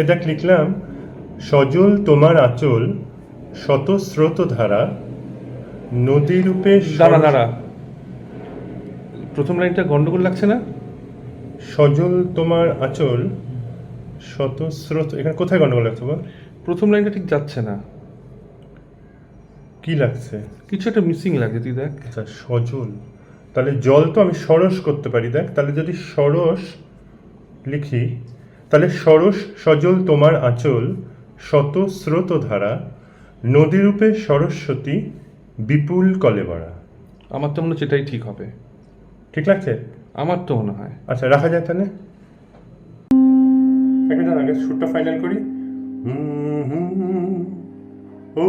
এটা লিখলাম সজল তোমার আঁচল শত স্রোত ধারা নদী রূপে দাঁড়া দাঁড়া। প্রথম লাইনটা গন্ডগোল লাগছে না? সজল তোমার আঁচল শত স্রোত এখানে কোথায় গন্ডগোল লাগছে বল? প্রথম লাইনটা ঠিক যাচ্ছে না। কি লাগছে? কিছু একটা মিসিং লাগছে তুই দেখ। আচ্ছা সজল। তাহলে জল তো আমি সরস করতে পারি দেখ। তাহলে যদি সরস লিখি তাহলে সরস সজল তোমার আঁচল শত স্রোত ধারা নদীরূপে সরস্বতী বিপুল কলে কলেবরা। আমার তো মনে হচ্ছে এটাই ঠিক হবে। ঠিক লাগছে? আমার তো মনে হয়। আচ্ছা রাখা যায় তাহলে। একটা আগে সুরটা ফাইনাল করি। ও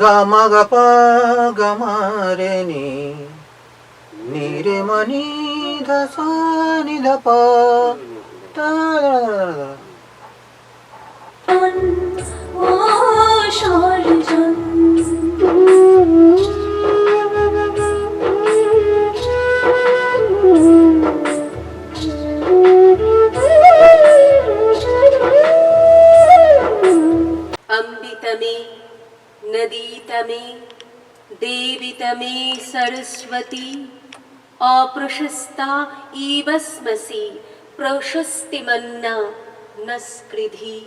গামা গাপা গামা রে নি নি রে মনি ध सा नि निध सुनिध अम्बितमे नदीतमे देवितमे सरस्वती। अप्रशस्ता इव स्मसि प्रशस्तिमन्ना न स्कृधि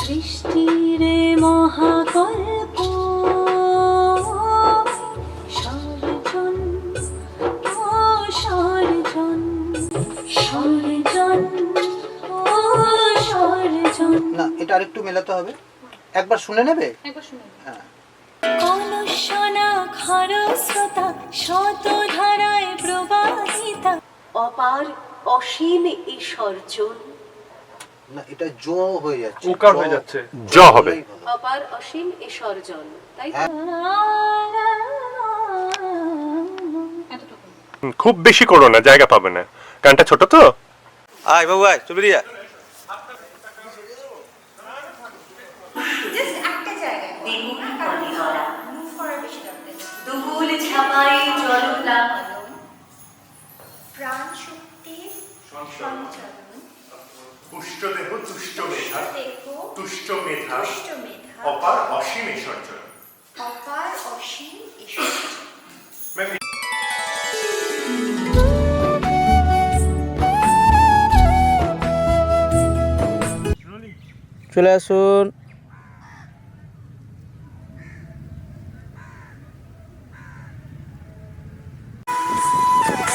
सृष्टिरे महा একবার শুনে নেবে? হ্যাঁ। কলসনা খরস্রোতা শত ধারায় প্রবাহিতা। অপার অসীম ঈশ্বর্জন না এটা জো হয়ে যাচ্ছে। উকার হয়ে যাচ্ছে। জ হবে। অপার অসীম ঈশ্বর্জন তাই খুব বেশি করো না জায়গা পাবে না। গানটা ছোট তো? আয় বাবু আয় চলে জলপ্লাবন প্রাণ শক্তির সঞ্চালন। তুষ্ট মেধা। তুষ্ট মেধা। অপার অসীম অপার অসীম চলে আসুন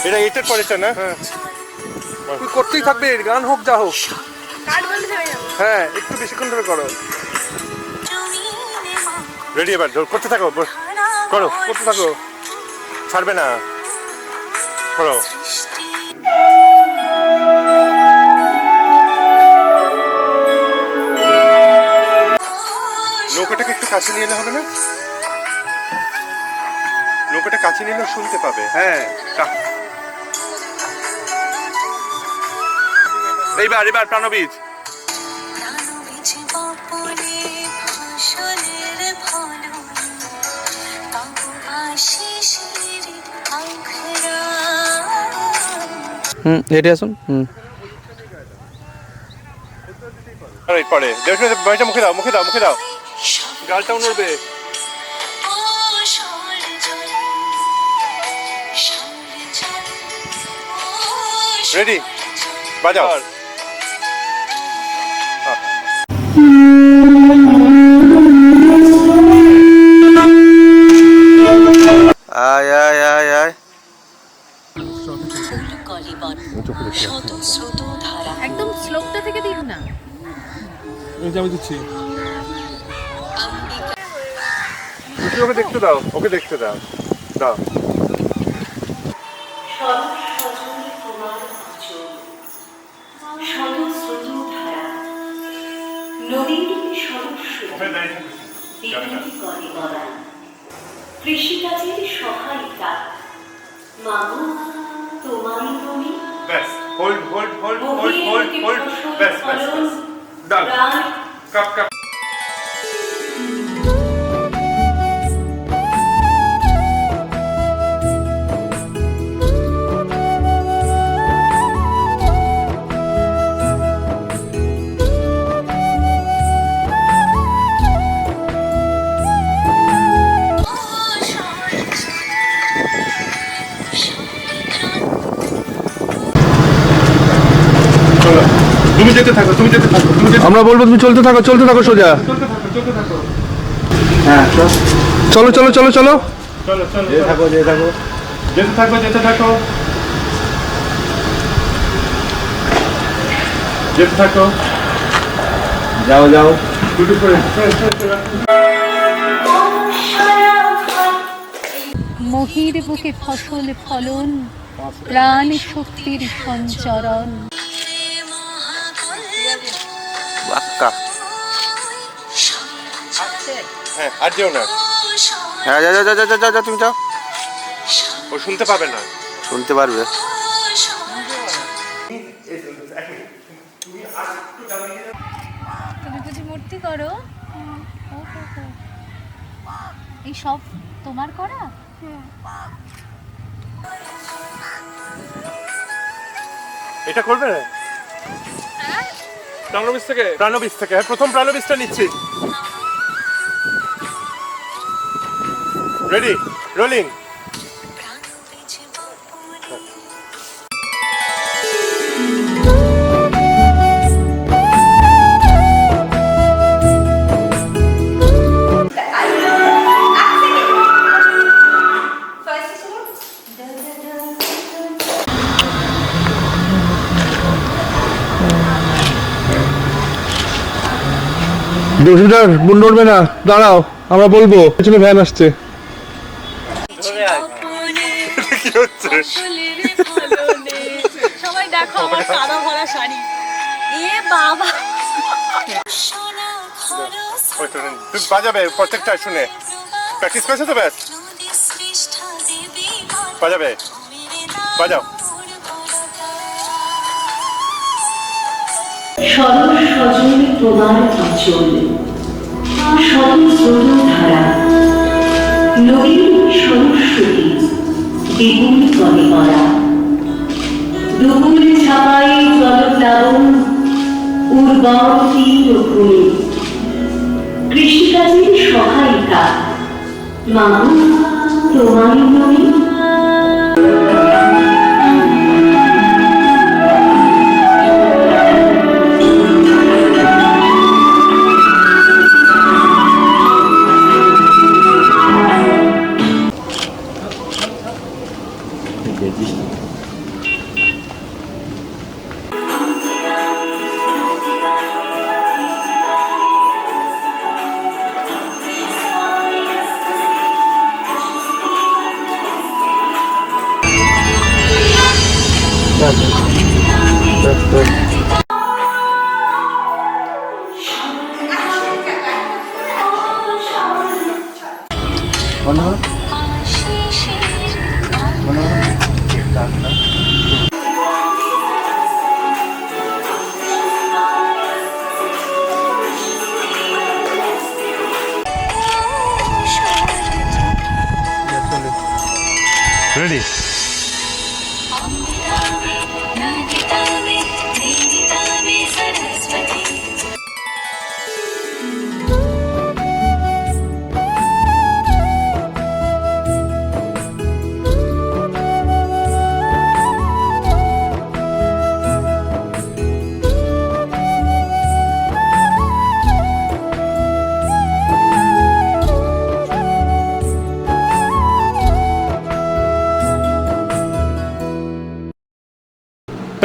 এটা এটার পরেটা না? হ্যাঁ। তুই করতেই থাকবে গান হোক যা হোক। হ্যাঁ একটু বেশিক্ষণ ধরে করো। রেডি এবার করতে থাকো করো করতে থাকো। ছাড়বে না। করো। নৌকাটাকে একটু কাছে নিয়ে এলে হবে না? নৌকাটা কাছে নিয়ে শুনতে পাবে। হ্যাঁ। এইবার এবার প্রাণবীজ। হুম আসুন। পরে। মুখে দাও মুখে দাও মুখে গালটাও নড়বে রেডি বাজাও। আয় আয় আয় আয়। একদম শ্লোকটা থেকে দিন না। আমি দিচ্ছি। ওকে দেখতে দাও ওকে দেখতে দাও দাও। কৃষিকাজের সহায়িকা মাগো তোমারই তুমি ব্যাস hold hold hold hold hold hold ব্যাস ব্যাস ডান কাপ কাপ। আমরা বলব তুমি চলতে থাকো চলতে থাকো সোজা। হ্যাঁ চল। চলো চলো চলো চলো। চলো চলো যেতে থাকো যেতে থাকো। যেতে থাকো যেতে থাকো। যেতে থাকো। যাও যাও। দুটো করে মহির বুকে ফসল ফলন প্রাণ শক্তির সঞ্চরণ। বাক্কা হ্যাঁ আর যেও না। হ্যাঁ যা যা যা যা যা যা তুমি যাও। ও শুনতে পাবে না। শুনতে পারবে। তুমি বুঝি মূর্তি করো। এই সব তোমার করা? এটা করবে? না প্রাণবিস থেকে? প্রাণবীজ থেকে। হ্যাঁ প্রথম প্রাণবীজটা নিচ্ছি। রেডি রোলিং দোষীদার বুন নড়বে না। দাঁড়াও, আমরা বলব, পেছনে ভ্যান আসছে। সবাই বাজাবে, প্রত্যেকটা শুনে। প্র্যাকটিস করেছ তো ব্যাস? বাজাবে। বাজাও। সজল তোমার আচল। সরল স্রোত ধারা। নদীর সরস্বতী দ্বিগুণ করে করা। দুগুণ ছাপাই জল প্লাবন। উর্বর তীর ভূমি। কৃষিকাজের সহায়িকা। মামু 对对。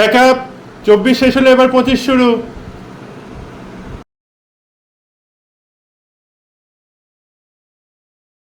প্যাক আপ চব্বিশ শেষ হলে এবার পঁচিশ শুরু।